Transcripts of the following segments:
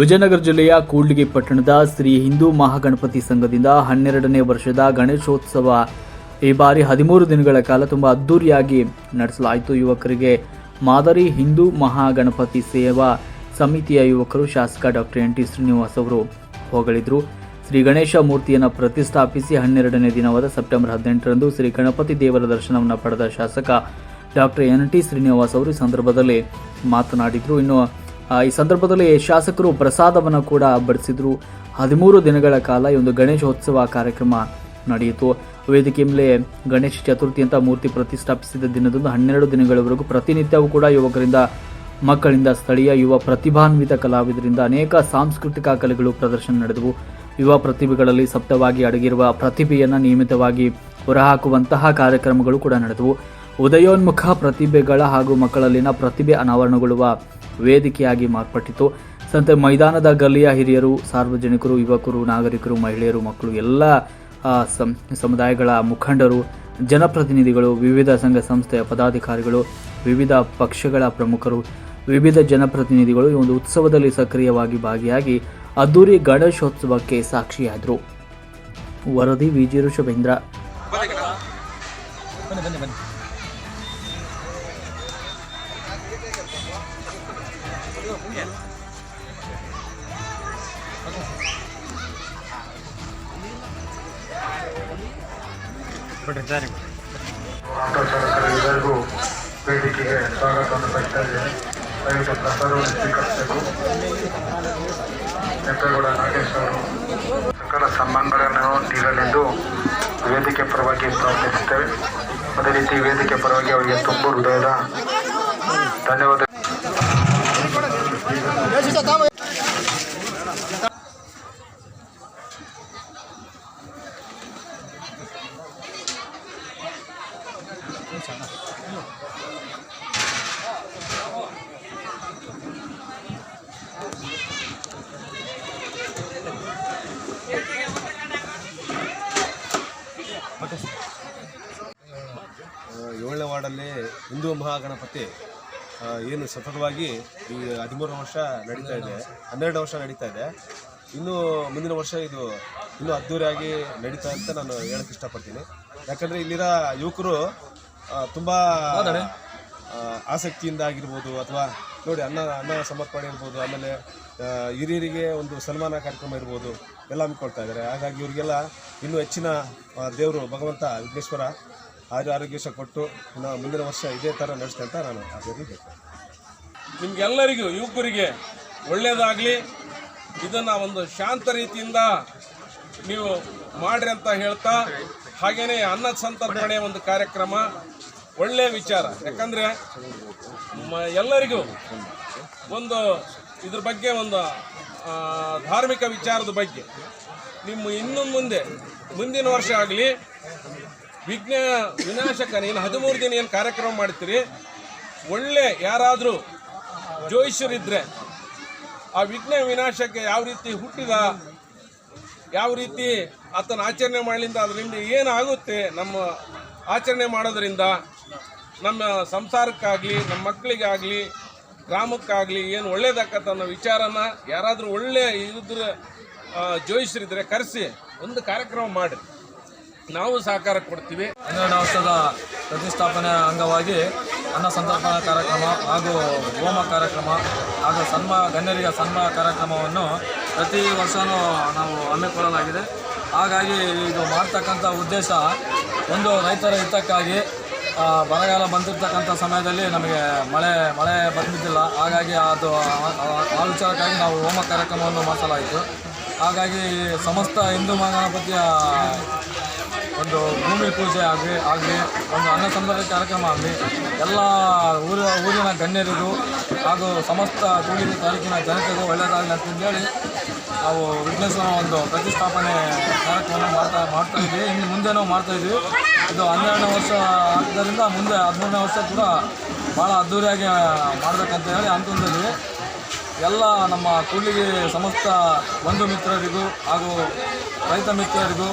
ವಿಜಯನಗರ ಜಿಲ್ಲೆಯ ಕೂಡ್ಲಿಗಿ ಪಟ್ಟಣದ ಶ್ರೀ ಹಿಂದೂ ಮಹಾಗಣಪತಿ ಸಂಘದಿಂದ ಹನ್ನೆರಡನೇ ವರ್ಷದ ಗಣೇಶೋತ್ಸವ ಈ ಬಾರಿ ಹದಿಮೂರು ದಿನಗಳ ಕಾಲ ತುಂಬ ಅದ್ದೂರಿಯಾಗಿ ನಡೆಸಲಾಯಿತು. ಯುವಕರಿಗೆ ಮಾದರಿ ಹಿಂದೂ ಮಹಾಗಣಪತಿ ಸೇವಾ ಸಮಿತಿಯ ಯುವಕರು ಶಾಸಕ ಡಾಕ್ಟರ್ ಎನ್ ಟಿ ಶ್ರೀನಿವಾಸ್ ಅವರು ಹೊಗಳಿದ್ರು. ಶ್ರೀ ಗಣೇಶ ಮೂರ್ತಿಯನ್ನು ಪ್ರತಿಷ್ಠಾಪಿಸಿ ಹನ್ನೆರಡನೇ ದಿನವಾದ ಸೆಪ್ಟೆಂಬರ್ ಹದಿನೆಂಟರಂದು ಶ್ರೀ ಗಣಪತಿ ದೇವರ ದರ್ಶನವನ್ನು ಪಡೆದ ಶಾಸಕ ಡಾಕ್ಟರ್ ಎನ್ ಟಿ ಶ್ರೀನಿವಾಸ್ ಅವರು ಸಂದರ್ಭದಲ್ಲಿ ಮಾತನಾಡಿದರು. ಇನ್ನು ಈ ಸಂದರ್ಭದಲ್ಲಿ ಶಾಸಕರು ಪ್ರಸಾದವನ್ನು ಕೂಡ ಬಡಿಸಿದ್ರು. ಹದಿಮೂರು ದಿನಗಳ ಕಾಲ ಈ ಒಂದು ಗಣೇಶೋತ್ಸವ ಕಾರ್ಯಕ್ರಮ ನಡೆಯಿತು. ವೇದಿಕೆ ಮೇಲೆ ಗಣೇಶ ಚತುರ್ಥಿ ಅಂತ ಮೂರ್ತಿ ಪ್ರತಿಷ್ಠಾಪಿಸಿದ ದಿನದಂದು ಹನ್ನೆರಡು ದಿನಗಳವರೆಗೂ ಪ್ರತಿನಿತ್ಯವೂ ಕೂಡ ಯುವಕರಿಂದ, ಮಕ್ಕಳಿಂದ, ಸ್ಥಳೀಯ ಯುವ ಪ್ರತಿಭಾನ್ವಿತ ಕಲಾವಿದರಿಂದ ಅನೇಕ ಸಾಂಸ್ಕೃತಿಕ ಕಲೆಗಳು ಪ್ರದರ್ಶನ ನಡೆದವು. ಯುವ ಪ್ರತಿಭೆಗಳಲ್ಲಿ ಸಪ್ತವಾಗಿ ಅಡಗಿರುವ ಪ್ರತಿಭೆಯನ್ನು ನಿಯಮಿತವಾಗಿ ಹೊರಹಾಕುವಂತಹ ಕಾರ್ಯಕ್ರಮಗಳು ಕೂಡ ನಡೆದವು. ಉದಯೋನ್ಮುಖ ಪ್ರತಿಭೆಗಳ ಹಾಗೂ ಮಕ್ಕಳಲ್ಲಿನ ಪ್ರತಿಭೆ ಅನಾವರಣಗೊಳ್ಳುವ ವೇದಿಕೆಯಾಗಿ ಮಾರ್ಪಟ್ಟಿತು. ಸಂತೆ ಮೈದಾನದ ಗಲ್ಲಿಯ ಹಿರಿಯರು, ಸಾರ್ವಜನಿಕರು, ಯುವಕರು, ನಾಗರಿಕರು, ಮಹಿಳೆಯರು, ಮಕ್ಕಳು, ಎಲ್ಲ ಸಮುದಾಯಗಳ ಮುಖಂಡರು, ಜನಪ್ರತಿನಿಧಿಗಳು, ವಿವಿಧ ಸಂಘ ಸಂಸ್ಥೆಯ ಪದಾಧಿಕಾರಿಗಳು, ವಿವಿಧ ಪಕ್ಷಗಳ ಪ್ರಮುಖರು, ವಿವಿಧ ಜನಪ್ರತಿನಿಧಿಗಳು ಈ ಒಂದು ಉತ್ಸವದಲ್ಲಿ ಸಕ್ರಿಯವಾಗಿ ಭಾಗಿಯಾಗಿ ಅದ್ದೂರಿ ಗಣೇಶೋತ್ಸವಕ್ಕೆ ಸಾಕ್ಷಿಯಾದರು. ವರದಿ ವಿಜಿ ಋಷಭೇಂದ್ರ ವೇದಿಕೆಗೆ ಸ್ವಾಗತವನ್ನು ಇದ್ದೇನೆ. ದಯವಿಟ್ಟು ಪ್ರಸಾರವನ್ನು ಸ್ವೀಕರಿಸಬೇಕು. ನಾಗೇಶ್ ಅವರು ಸಕಲ ಸನ್ಮಾನಗಳನ್ನು ನೀಡಲೆಂದು ವೇದಿಕೆ ಪರವಾಗಿ ಪ್ರಾರ್ಥಿಸುತ್ತೇವೆ. ಅದೇ ರೀತಿ ವೇದಿಕೆ ಪರವಾಗಿ ಅವರಿಗೆ ತುಂಬ ಹೃದಯದ ಧನ್ಯವಾದ ಏಳನೇ ವಾರ್ಡಲ್ಲಿ ಹಿಂದೂ ಮಹಾಗಣಪತಿ ಏನು ಸತತವಾಗಿ ಈ ಹದಿಮೂರು ವರ್ಷ ನಡೀತಾ ಇದೆ ಹನ್ನೆರಡು ವರ್ಷ ನಡೀತಾ ಇದೆ. ಇನ್ನು ಮುಂದಿನ ವರ್ಷ ಇದು ಇನ್ನೂ ಅದ್ದೂರಿಯಾಗಿ ನಡೀತಾ ಅಂತ ನಾನು ಹೇಳಕ್ಕೆ ಇಷ್ಟಪಡ್ತೀನಿ. ಯಾಕಂದರೆ ಇಲ್ಲಿರೋ ಯುವಕರು ತುಂಬ ಆಸಕ್ತಿಯಿಂದ ಆಗಿರ್ಬೋದು ಅಥವಾ ನೋಡಿ ಅನ್ನ ಅನ್ನ ಸಮರ್ಪಣೆ ಇರ್ಬೋದು ಆಮೇಲೆ ಹಿರಿಯರಿಗೆ ಒಂದು ಸನ್ಮಾನ ಕಾರ್ಯಕ್ರಮ ಇರ್ಬೋದು. ಎಲ್ಲ ಹಮ್ಮಿಕೊಳ್ತಾ ಇದ್ದಾರೆ. ಹಾಗಾಗಿ ಇವರಿಗೆಲ್ಲ ಇನ್ನೂ ಹೆಚ್ಚಿನ ದೇವರು ಭಗವಂತ ವಿಘ್ನೇಶ್ವರ ಆರೋಗ್ಯ ಆರೋಗ್ಯ ಕೊಟ್ಟು ನಾವು ಮುಂದಿನ ವರ್ಷ ಇದೇ ಥರ ನಡೆಸ್ತೇ ಅಂತ ನಾನು ಆ ನಿಮಗೆಲ್ಲರಿಗೂ, ಯುವಕರಿಗೆ ಒಳ್ಳೆಯದಾಗಲಿ ಇದನ್ನು ಒಂದು ಶಾಂತ ರೀತಿಯಿಂದ ನೀವು ಮಾಡ್ರಿ ಅಂತ ಹೇಳ್ತಾ ಹಾಗೇ ಅನ್ನ ಸಂತರ್ಪಣೆ ಒಂದು ಕಾರ್ಯಕ್ರಮ ಒಳ್ಳೆಯ ವಿಚಾರ. ಯಾಕಂದರೆ ಎಲ್ಲರಿಗೂ ಒಂದು ಇದ್ರ ಬಗ್ಗೆ ಒಂದು ಧಾರ್ಮಿಕ ವಿಚಾರದ ಬಗ್ಗೆ. ನಿಮ್ಮ ಇನ್ನು ಮುಂದೆ, ಮುಂದಿನ ವರ್ಷ ಆಗಲಿ, ವಿಘ್ನ ವಿನಾಶಕ ಏನು ಹದಿಮೂರು ದಿನ ಏನು ಕಾರ್ಯಕ್ರಮ ಮಾಡ್ತೀರಿ, ಒಳ್ಳೆ ಯಾರಾದರೂ ಜೋಯಿಷರಿದ್ರೆ ಆ ವಿಘ್ನ ವಿನಾಶಕ್ಕೆ ಯಾವ ರೀತಿ ಹುಟ್ಟಿದ, ಯಾವ ರೀತಿ ಆತನ ಆಚರಣೆ ಮಾಡಲಿಂದ ಅದರಿಂದ ಏನಾಗುತ್ತೆ, ನಮ್ಮ ಆಚರಣೆ ಮಾಡೋದರಿಂದ, ನಮ್ಮ ಸಂಸಾರಕ್ಕಾಗಲಿ, ನಮ್ಮ ಮಕ್ಕಳಿಗಾಗಲಿ ಗ್ರಾಮಕ್ಕಾಗಲಿ ಏನು ಒಳ್ಳೇದಾಗತ್ತ ಅನ್ನೋ ವಿಚಾರನ ಯಾರಾದರೂ ಒಳ್ಳೆ ಇದ್ರ ಜೋಯಿಸರಿದ್ರೆ ಕರೆಸಿ, ಒಂದು ಕಾರ್ಯಕ್ರಮ ಮಾಡಿ ನಾವು ಸಹಕಾರ ಕೊಡ್ತೀವಿ. ಹನ್ನೆರಡು ಪ್ರತಿಷ್ಠಾಪನೆ ಅಂಗವಾಗಿ ಅನ್ನ ಸಂತರ್ಪಣಾ ಕಾರ್ಯಕ್ರಮ ಹಾಗೂ ಹೋಮ ಕಾರ್ಯಕ್ರಮ ಹಾಗೂ ಸನ್ಮಾ, ಗಣ್ಯರಿಗೆ ಸನ್ಮಾನ ಕಾರ್ಯಕ್ರಮವನ್ನು ಪ್ರತಿ ವರ್ಷವೂ ನಾವು ಹಮ್ಮಿಕೊಳ್ಳಲಾಗಿದೆ. ಹಾಗಾಗಿ ಇದು ಮಾಡ್ತಕ್ಕಂಥ ಉದ್ದೇಶ ಒಂದು ರೈತರ ಹಿತಕ್ಕಾಗಿ ಬರಗಾಲ ಬಂದಿರತಕ್ಕಂಥ ಸಮಯದಲ್ಲಿ ನಮಗೆ ಮಳೆ ಮಳೆ ಬಂದಿದ್ದಿಲ್ಲ. ಹಾಗಾಗಿ ಅದು ಆ- ವಿಚಾರಕ್ಕಾಗಿ ನಾವು ಹೋಮ ಕಾರ್ಯಕ್ರಮವನ್ನು ಮಾಡಿಸಲಾಯಿತು. ಹಾಗಾಗಿ ಸಮಸ್ತ ಹಿಂದೂ ಮಹಾಗಣಪತಿಯ ಒಂದು ಭೂಮಿ ಪೂಜೆ ಆಗಲಿ ಆಗಲಿ, ಒಂದು ಅನ್ನ ಸಂದರ್ಭ ಕಾರ್ಯಕ್ರಮ ಆಗಲಿ, ಎಲ್ಲ ಊರ, ಊರಿನ ಗಣ್ಯರಿಗೂ ಹಾಗೂ ಸಮಸ್ತ ಕೂಡಿಗೆ ತಾಲೂಕಿನ ಜನತೆಗೂ ಒಳ್ಳೆಯದಾಗಲಿ ಅಂತಂದೇಳಿ ನಾವು ವಿಘ್ನೇಶ್ವರ ಒಂದು ಪ್ರತಿಷ್ಠಾಪನೆ ಕಾರ್ಯಕ್ರಮ ಮಾಡ್ತಾ ಮಾಡ್ತಾ ಇದ್ವಿ ಇನ್ನು ಮುಂದೆನೂ ಮಾಡ್ತಾ ಇದ್ವಿ ಇದು ಹನ್ನೆರಡನೇ ವರ್ಷ ಆದ್ದರಿಂದ ಮುಂದೆ ಹದಿಮೂರನೇ ವರ್ಷ ಕೂಡ ಭಾಳ ಅದ್ಧೂರಿಯಾಗಿ ಮಾಡಬೇಕಂತ ಹೇಳಿ ಅಂತಂದೇಳಿ ಎಲ್ಲ ನಮ್ಮ ಕೂಡ್ಲಿಗಿ ಸಮಸ್ತ ಬಂಧು ಮಿತ್ರರಿಗೂ ಹಾಗೂ ರೈತ ಮಿತ್ರರಿಗೂ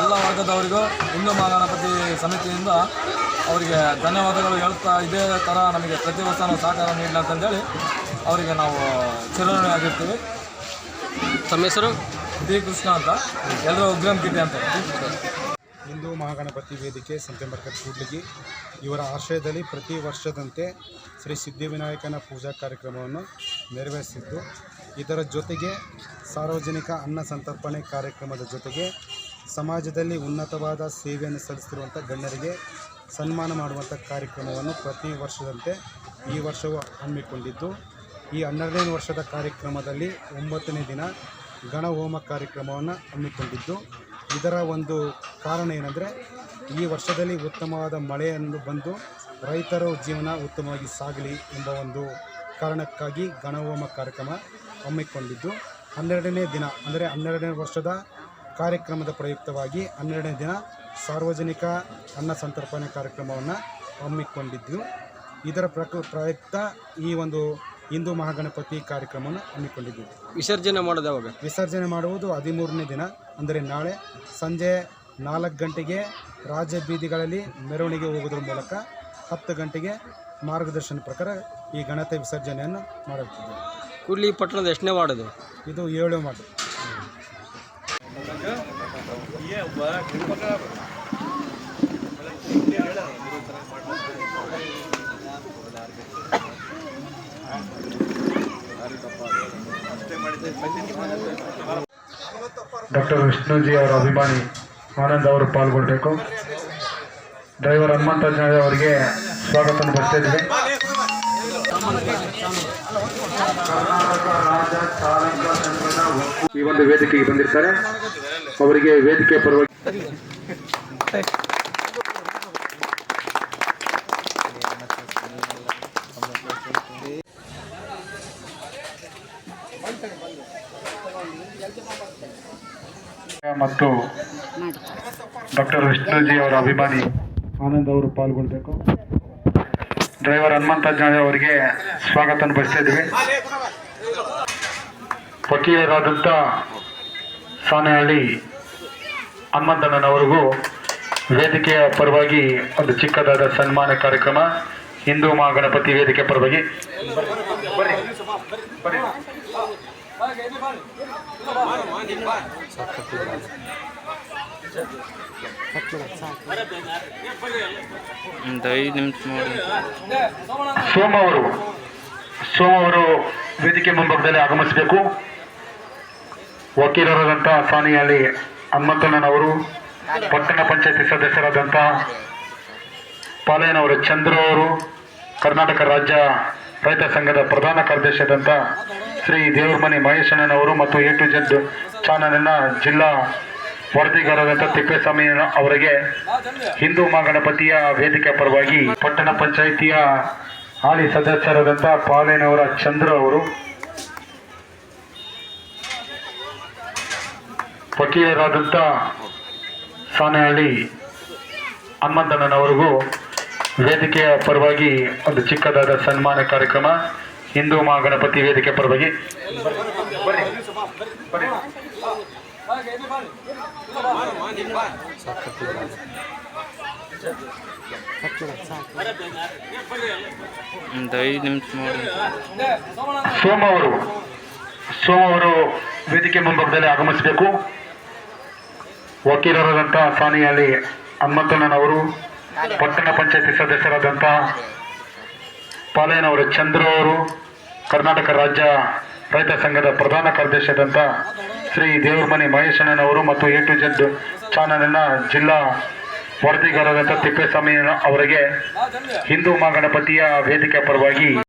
ಎಲ್ಲ ವರ್ಗದವರಿಗೂ ಹಿಂದೂ ಮಹಾಗಣಪತಿ ಸಮಿತಿಯಿಂದ ಅವರಿಗೆ ಧನ್ಯವಾದಗಳು ಹೇಳ್ತಾ ಇದೇ ಥರ ನಮಗೆ ಪ್ರತಿ ವರ್ಷನೂ ಸಹಕಾರ ನೀಡಲಿ ಅಂತಂದೇಳಿ ಅವರಿಗೆ ನಾವು ಚಿರಋಣಿಯಾಗಿರ್ತೀವಿ ತಮ್ಮ ಹೆಸರು? ಡಿ ಕೃಷ್ಣ ಅಂತ. ಎಲ್ಲರೂ ಉಗ್ರಂ ಕಿಟ್ಟಿ ಅಂತ. ಹಿಂದೂ ಮಹಾಗಣಪತಿ ವೇದಿಕೆ ಸಂತೆಮರ್ಕರ್ ಕೂಡ್ಲಿಗಿ ಇವರ ಆಶ್ರಯದಲ್ಲಿ ಪ್ರತಿ ವರ್ಷದಂತೆ ಶ್ರೀ ಸಿದ್ಧಿವಿನಾಯಕನ ಪೂಜಾ ಕಾರ್ಯಕ್ರಮವನ್ನು ನೆರವೇರಿಸಿದ್ದು, ಇದರ ಜೊತೆಗೆ ಸಾರ್ವಜನಿಕ ಅನ್ನ ಸಂತರ್ಪಣೆ ಕಾರ್ಯಕ್ರಮದ ಜೊತೆಗೆ ಸಮಾಜದಲ್ಲಿ ಉನ್ನತವಾದ ಸೇವೆಯನ್ನು ಸಲ್ಲಿಸ್ತಿರುವಂಥ ಗಣ್ಯರಿಗೆ ಸನ್ಮಾನ ಮಾಡುವಂಥ ಕಾರ್ಯಕ್ರಮವನ್ನು ಪ್ರತಿ ವರ್ಷದಂತೆ ಈ ವರ್ಷವೂ ಹಮ್ಮಿಕೊಂಡಿದ್ದು, ಈ ಹನ್ನೆರಡನೇ ವರ್ಷದ ಕಾರ್ಯಕ್ರಮದಲ್ಲಿ ಒಂಬತ್ತನೇ ದಿನ ಗಣಹೋಮ ಕಾರ್ಯಕ್ರಮವನ್ನು ಹಮ್ಮಿಕೊಂಡಿದ್ದು ಇದರ ಒಂದು ಕಾರಣ ಏನಂದರೆ ಈ ವರ್ಷದಲ್ಲಿ ಉತ್ತಮವಾದ ಮಳೆಯನ್ನು ಬಂದು ರೈತರ ಜೀವನ ಉತ್ತಮವಾಗಿ ಸಾಗಲಿ ಎಂಬ ಒಂದು ಕಾರಣಕ್ಕಾಗಿ ಗಣಹೋಮ ಕಾರ್ಯಕ್ರಮ ಹಮ್ಮಿಕೊಂಡಿದ್ದು ಹನ್ನೆರಡನೇ ದಿನ ಅಂದರೆ ಹನ್ನೆರಡನೇ ವರ್ಷದ ಕಾರ್ಯಕ್ರಮದ ಪ್ರಯುಕ್ತವಾಗಿ ಹನ್ನೆರಡನೇ ದಿನ ಸಾರ್ವಜನಿಕ ಅನ್ನ ಸಂತರ್ಪಣೆ ಕಾರ್ಯಕ್ರಮವನ್ನು ಹಮ್ಮಿಕೊಂಡಿದ್ದು ಇದರ ಪ್ರಕ ಪ್ರಯುಕ್ತ ಈ ಒಂದು ಹಿಂದೂ ಮಹಾಗಣಪತಿ ಕಾರ್ಯಕ್ರಮವನ್ನು ಹಮ್ಮಿಕೊಂಡಿದ್ದೀವಿ. ವಿಸರ್ಜನೆ ಮಾಡೋದು ಯಾವಾಗ? ವಿಸರ್ಜನೆ ಮಾಡುವುದು ಹದಿಮೂರನೇ ದಿನ. ಅಂದರೆ ನಾಳೆ ಸಂಜೆ ನಾಲ್ಕು ಗಂಟೆಗೆ ರಾಜ್ಯ ಬೀದಿಗಳಲ್ಲಿ ಮೆರವಣಿಗೆ ಹೋಗೋದ್ರ ಮೂಲಕ ಹತ್ತು ಗಂಟೆಗೆ ಮಾರ್ಗದರ್ಶನ ಪ್ರಕಾರ ಈ ಗಣತೆ ವಿಸರ್ಜನೆಯನ್ನು ಮಾಡುತ್ತಿದ್ದೇವೆ ಕೂಡಲಿ ಪಟ್ಟಣದ ಎಷ್ಟನೇ ವಾರ್ಡ್ ಇದು ಏಳು ಮಾತು ಡಾಕ್ಟರ್ ವಿಷ್ಣುಜಿ ಅವರ ಅಭಿಮಾನಿ ಆನಂದ್ ಅವರು ಪಾಲ್ಗೊಳ್ಬೇಕು. ಡ್ರೈವರ್ ಹನುಮಂತ ಅವರಿಗೆ ಸ್ವಾಗತ ಬರ್ತಾ ಈ ಒಂದು ವೇದಿಕೆಗೆ ಬಂದಿರ್ತಾರೆ. ಅವರಿಗೆ ವೇದಿಕೆ ಪರವಾಗಿ ಮತ್ತು ಡಾಕ್ಟರ್ ವಿಷ್ಣುಜಿ ಅವರ ಅಭಿಮಾನಿ ಆನಂದ್ ಅವರು ಪಾಲ್ಗೊಳ್ಬೇಕು. ಡ್ರೈವರ್ ಹನುಮಂತ ಅವರಿಗೆ ಸ್ವಾಗತ ಬಯಸ್ತಾ ಇದ್ದೀವಿ. ವಕೀಲರಾದಂಥ ಸಾನೆಹಳ್ಳಿ ಹನುಮಂತಣ್ಣನವರಿಗೂ ವೇದಿಕೆಯ ಪರವಾಗಿ ಒಂದು ಚಿಕ್ಕದಾದ ಸನ್ಮಾನ ಕಾರ್ಯಕ್ರಮ. ಹಿಂದೂ ಮಹಾಗಣಪತಿ ವೇದಿಕೆ ಪರವಾಗಿ. ಸೋಮವರು ಸೋಮವರು ವೇದಿಕೆ ಮುಂಭಾಗದಲ್ಲಿ ಆಗಮಿಸಬೇಕು. ವಕೀಲರಾದಂಥ ಸಾನಿಯಲ್ಲಿ ಹನುಮಂತಣ್ಣನವರು, ಪಟ್ಟಣ ಪಂಚಾಯತಿ ಸದಸ್ಯರಾದಂಥ ಪಾಲಯ್ಯನವರು ಚಂದ್ರ ಅವರು, ಕರ್ನಾಟಕ ರಾಜ್ಯ ರೈತ ಸಂಘದ ಪ್ರಧಾನ ಕಾರ್ಯದರ್ಶಿಯಾದಂಥ ಶ್ರೀ ದೇವರಮನೆ ಮಹೇಶಣ್ಣನವರು ಮತ್ತು ಎ ಟು ಜೆಡ್ ಚಾನಲ್ನ ಜಿಲ್ಲಾ ವರದಿಗಾರರಾದಂಥ ತಿಪ್ಪೇಸ್ವಾಮಿ ಅವರಿಗೆ ಹಿಂದೂ ಮಹಾಗಣಪತಿಯ ವೇದಿಕೆ ಪರವಾಗಿ ಪಟ್ಟಣ ಪಂಚಾಯಿತಿಯ ಹಾಲಿ ಸದಸ್ಯರಾದಂಥ ಪಾಲೇನವರ ಚಂದ್ರ ಅವರು, ವಕೀಲರಾದಂಥ ಸಾನೆಹಳ್ಳಿ ಹನುಮಂತಣ್ಣನವರಿಗೂ ವೇದಿಕೆಯ ಪರವಾಗಿ ಒಂದು ಚಿಕ್ಕದಾದ ಸನ್ಮಾನ ಕಾರ್ಯಕ್ರಮ. ಹಿಂದೂ ಮಹಾಗಣಪತಿ ವೇದಿಕೆ ಪರವಾಗಿ. ಸೋಮವರು ಸೋಮವರು ವೇದಿಕೆ ಮುಂಭಾಗದಲ್ಲಿ ಆಗಮಿಸಬೇಕು. ವಕೀಲರಾದಂಥ ಸಾನಿಯಲ್ಲಿ ಹನುಮಂತಣ್ಣನವರು ಪಟ್ಟಣ ಪಂಚಾಯತಿ ಸದಸ್ಯರಾದಂಥ ಪಾಲಯ್ಯನವರು ಚಂದ್ರ ಅವರು ಕರ್ನಾಟಕ ರಾಜ್ಯ ರೈತ ಸಂಘದ ಪ್ರಧಾನ ಕಾರ್ಯದರ್ಶಿಯಾದಂಥ ಶ್ರೀ ದೇವರಮನೆ ಮಹೇಶಣ್ಣನವರು ಮತ್ತು ಎ ಟು ಜೆಡ್ ಚಾನಲ್ನ ಜಿಲ್ಲಾ ವರದಿಗಾರರಾದಂಥ ತಿಪ್ಪೇಸ್ವಾಮಿ ಅವರಿಗೆ ಹಿಂದೂ ಮಹಾಗಣಪತಿಯ ವೇದಿಕೆ ಪರವಾಗಿ